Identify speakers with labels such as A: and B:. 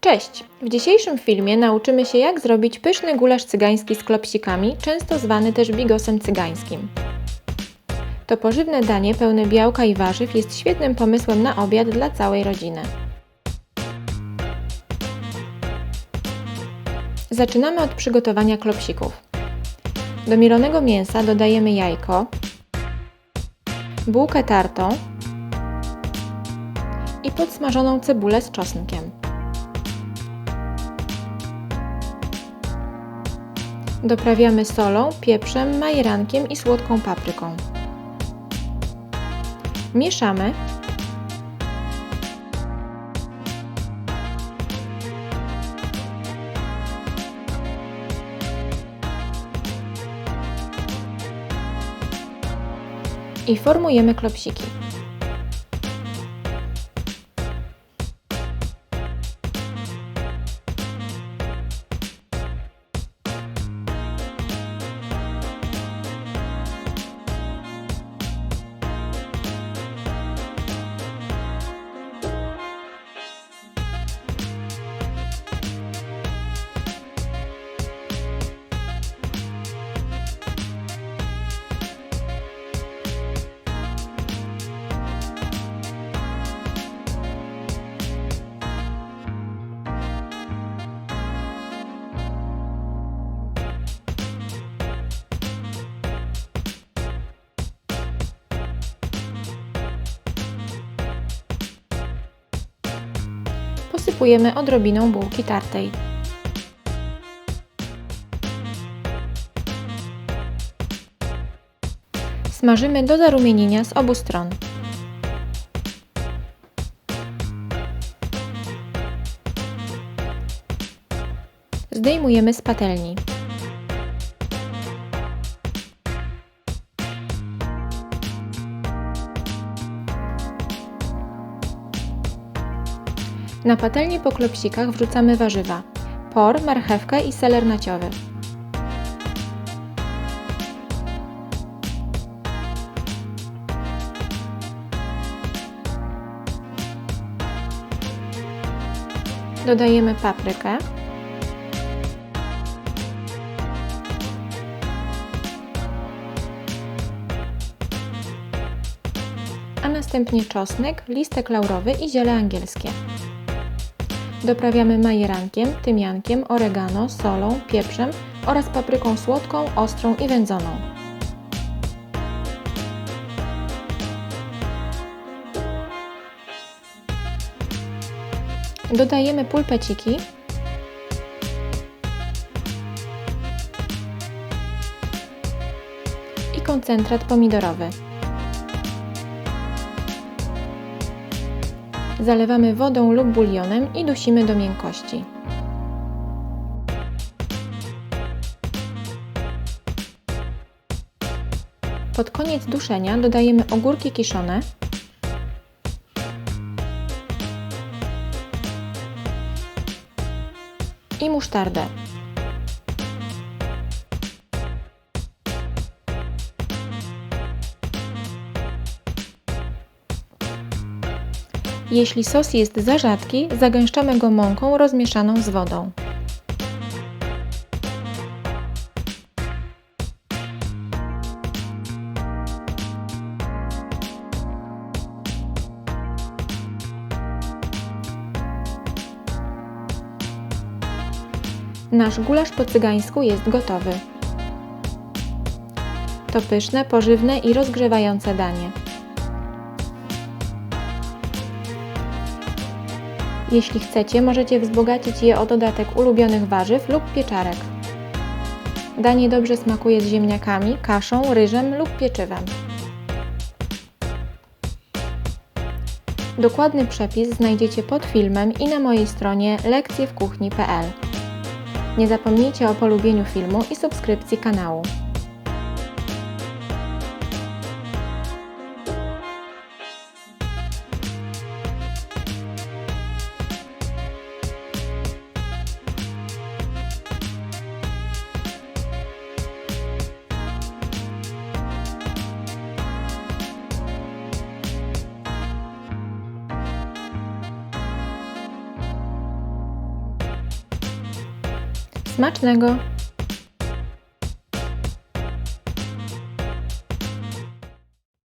A: Cześć! W dzisiejszym filmie nauczymy się jak zrobić pyszny gulasz cygański z klopsikami, często zwany też bigosem cygańskim. To pożywne danie pełne białka i warzyw jest świetnym pomysłem na obiad dla całej rodziny. Zaczynamy od przygotowania klopsików. Do mielonego mięsa dodajemy jajko, bułkę tartą i podsmażoną cebulę z czosnkiem. Doprawiamy solą, pieprzem, majerankiem i słodką papryką. Mieszamy. I formujemy klopsiki. Posypujemy odrobiną bułki tartej. Smażymy do zarumienienia z obu stron. Zdejmujemy z patelni. Na patelnię po klopsikach wrzucamy warzywa. Por, marchewkę i seler naciowy. Dodajemy paprykę. A następnie czosnek, listek laurowy i ziele angielskie. Doprawiamy majerankiem, tymiankiem, oregano, solą, pieprzem oraz papryką słodką, ostrą i wędzoną. Dodajemy pulpeciki i koncentrat pomidorowy. Zalewamy wodą lub bulionem i dusimy do miękkości. Pod koniec duszenia dodajemy ogórki kiszone, i musztardę. Jeśli sos jest za rzadki, zagęszczamy go mąką rozmieszaną z wodą. Nasz gulasz po cygańsku jest gotowy. To pyszne, pożywne i rozgrzewające danie. Jeśli chcecie, możecie wzbogacić je o dodatek ulubionych warzyw lub pieczarek. Danie dobrze smakuje z ziemniakami, kaszą, ryżem lub pieczywem. Dokładny przepis znajdziecie pod filmem i na mojej stronie lekcjewkuchni.pl. Nie zapomnijcie o polubieniu filmu i subskrypcji kanału. Smacznego!